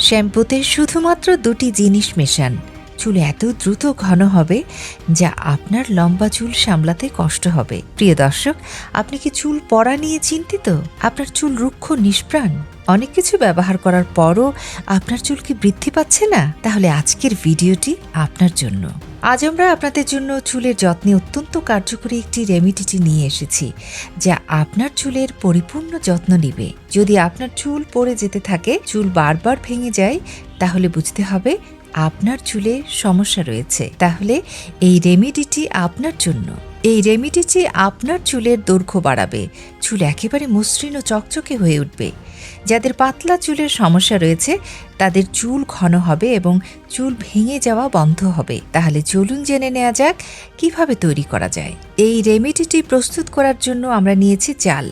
শ্যাম্পুতে শুধুমাত্র দুটি জিনিস মেশান। চুল এত দ্রুত ঘন হবে যা আপনার লম্বা চুল সামলাতে কষ্ট হবে। প্রিয় দর্শক, আপনি কি চুল পড়া নিয়ে চিন্তিত? আপনার চুল রুক্ষ নিষ্প্রাণ। অনেক কিছু ব্যবহার করার পরও আপনার চুল কি বৃদ্ধি পাচ্ছে না? তাহলে আজকের ভিডিওটি আপনার জন্য। আজ আমরা আপনাদের জন্য চুলের যত্নে অত্যন্ত কার্যকরী একটি রেমিডিটি নিয়ে এসেছি, যা আপনার চুলের পরিপূর্ণ যত্ন নিবে। যদি আপনার চুল পড়ে যেতে থাকে, চুল বারবার ভেঙে যায়, তাহলে বুঝতে হবে আপনার চুলে সমস্যা রয়েছে। তাহলে এই রেমিডিটি আপনার জন্য। এই রেমিডিটি আপনার চুলের দৈর্ঘ্য বাড়াবে। চুল একেবারে মসৃণ ও চকচকে হয়ে উঠবে। যাদের পাতলা চুলের সমস্যা রয়েছে, তাদের চুল ঘন হবে এবং চুল ভেঙে যাওয়া বন্ধ হবে। তাহলে চলুন জেনে নেওয়া যাক, কীভাবে তৈরি করা যায়। এই রেমিডিটি প্রস্তুত করার জন্য আমরা নিয়েছি চাল।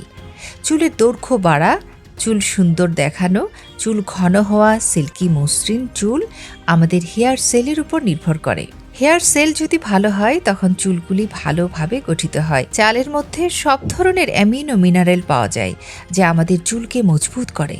চুলের দৈর্ঘ্য বাড়া, চুল সুন্দর দেখানো, চুল ঘন হওয়া, সিল্কি মসৃণ চুল আমাদের হেয়ার সেলের উপর নির্ভর করে। হেয়ার সেল যদি ভালো হয়, তখন চুলগুলি ভালোভাবে গঠিত হয়। চালের মধ্যে সব ধরনের অ্যামিনো মিনারেল পাওয়া যায়, যা আমাদের চুলকে মজবুত করে।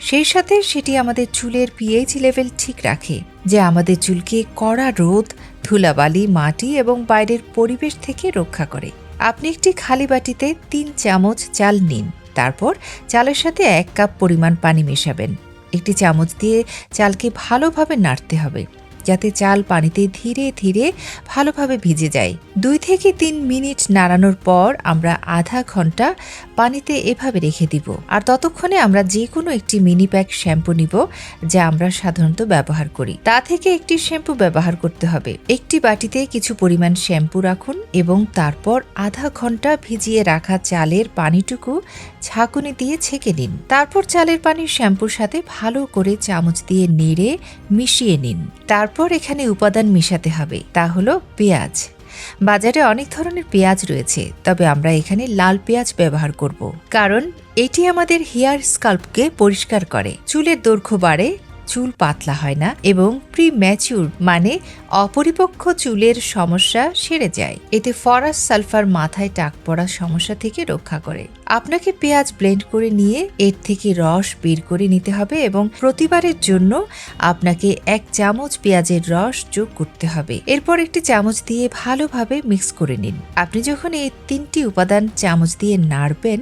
সেই সাথে সেটি আমাদের চুলের পিএইচ লেভেল ঠিক রাখে, যা আমাদের চুলকে কড়া রোদ, ধুলাবালি, মাটি এবং বাইরের পরিবেশ থেকে রক্ষা করে। আপনি একটি খালি বাটিতে তিন চামচ চাল নিন, তারপর চালের সাথে এক কাপ পরিমাণ পানি মেশাবেন। একটি চামচ দিয়ে চালকে ভালোভাবে নাড়তে হবে। যাতে চাল পানিতে ধীরে ধীরে ভালোভাবে ভিজে যায়। দুই থেকে তিন মিনিট নাড়ানোর পর আমরা আধা ঘণ্টা পানিতে এভাবে রেখে দিব। আর ততক্ষণে আমরা যে কোনো একটি মিনি প্যাক শ্যাম্পু নিব, যা আমরা সাধারণত ব্যবহার করি। তা থেকে একটি শ্যাম্পু ব্যবহার করতে হবে। একটি বাটিতে কিছু পরিমাণ শ্যাম্পু রাখুন এবং তারপর আধা ঘণ্টা ভিজিয়ে রাখা চালের পানিটুকু ছাঁকুনি দিয়ে ছেঁকে নিন। তারপর চালের পানি শ্যাম্পুর সাথে ভালো করে চামচ দিয়ে নেড়ে মিশিয়ে নিন। তারপর এখানে উপাদান মিশাতে হবে, তা হলো পেঁয়াজ। বাজারে অনেক ধরনের পেঁয়াজ রয়েছে, তবে আমরা এখানে লাল পেঁয়াজ ব্যবহার করব। কারণ এটি আমাদের হেয়ার স্কাল্পকে পরিষ্কার করে। চুলের দৈর্ঘ্য বাড়ে চুল পাতলা হয় না এবং প্রি ম্যাচিউর মানে অপরিপক্ক চুলের সমস্যা সেরে যায়। এতে ফরাস সালফার মাথায় টাক পড়ার সমস্যা থেকে রক্ষা করে। আপনাকে পেঁয়াজ ব্লেন্ড করে নিয়ে এর থেকে রস বের করে নিতে হবে এবং প্রতিবারের জন্য আপনাকে এক চামচ পেঁয়াজের রস যোগ করতে হবে। এরপর একটি চামচ দিয়ে ভালোভাবে মিক্স করে নিন। আপনি যখন এই তিনটি উপাদান চামচ দিয়ে নাড়বেন,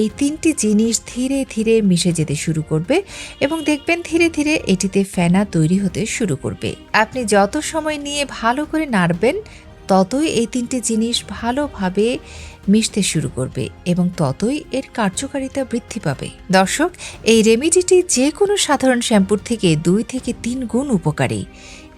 এই তিনটি জিনিস ধীরে ধীরে মিশে যেতে শুরু করবে এবং দেখবেন ধীরে ধীরে এটিতে ফেনা তৈরি হতে শুরু করবে। আপনি যত সময় নিয়ে ভালো করে নাড়বেন ততই এই তিনটি জিনিস ভালোভাবে মিশতে শুরু করবে এবং ততই এর কার্যকারিতা বৃদ্ধি পাবে। দর্শক, এই রেমিডিটি যে কোনো সাধারণ শ্যাম্পুর থেকে দুই থেকে তিন গুণ উপকারী।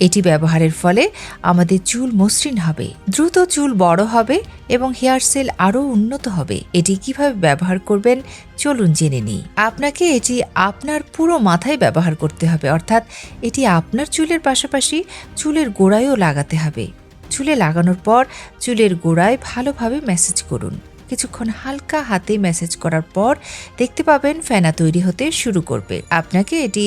এটি ব্যবহারের ফলে আমাদের চুল মসৃণ হবে, দ্রুত চুল বড় হবে এবং হেয়ার সেল আরও উন্নত হবে। এটি কীভাবে ব্যবহার করবেন চলুন জেনে নিই। আপনাকে এটি আপনার পুরো মাথায় ব্যবহার করতে হবে, অর্থাৎ এটি আপনার চুলের পাশাপাশি চুলের গোড়ায়ও লাগাতে হবে। চুলে লাগানোর পর চুলের গোড়ায় ভালোভাবে ম্যাসেজ করুন। কিছুক্ষণ হালকা হাতে ম্যাসেজ করার পর দেখতে পাবেন ফেনা তৈরি হতে শুরু করবে। আপনাকে এটি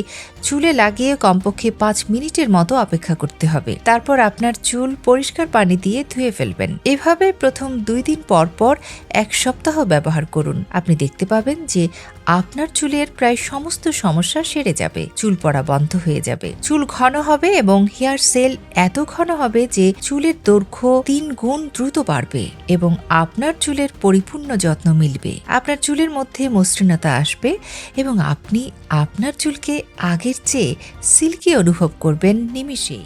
চুলে লাগিয়ে কমপক্ষে পাঁচ মিনিটের মতো অপেক্ষা করতে হবে। তারপর আপনার চুল পরিষ্কার পানি দিয়ে ধুয়ে ফেলবেন। এভাবে প্রথম দুই দিন পর পর এক সপ্তাহ ব্যবহার করুন। আপনি দেখতে পাবেন যে আপনার চুলের প্রায় সমস্ত সমস্যা সেরে যাবে, চুল পড়া বন্ধ হয়ে যাবে। চুল ঘন হবে এবং হেয়ার সেল এত ঘন হবে যে চুলের দৈর্ঘ্য তিন গুণ দ্রুত বাড়বে এবং আপনার চুলের পরিপূর্ণ যত্ন মিলবে। আপনার চুলের মধ্যে মসৃণতা আসবে এবং আপনি আপনার চুলকে আগের চেয়ে সিল্কি অনুভব করবেন নিমিষেই।